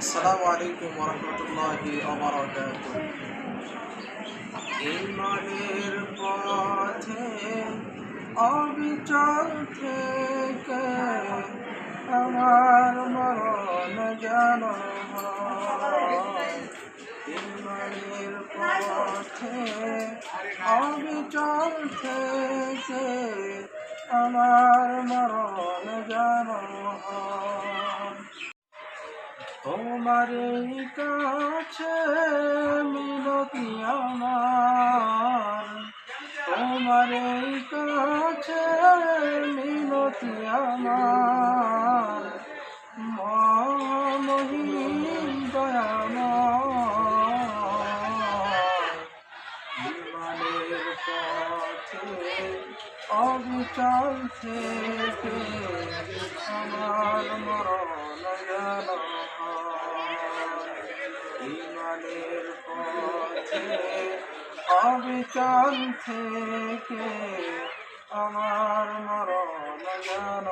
আসসালামু আলাইকুম রহমতুল্লাহি ইমানের পথে অবিচল থেকে আমার মরণ যেন ইমানের পথে অবিচল থেকে আমার মরণ হয়। তোমার এই কাছে মিনতি আমার। তোমার এই কাছে মিনতি আমার। মহিম দয়াময়। পথে অবিচল থেকে ইমানের পথে অবিচল থেকে আমার মরণ গেল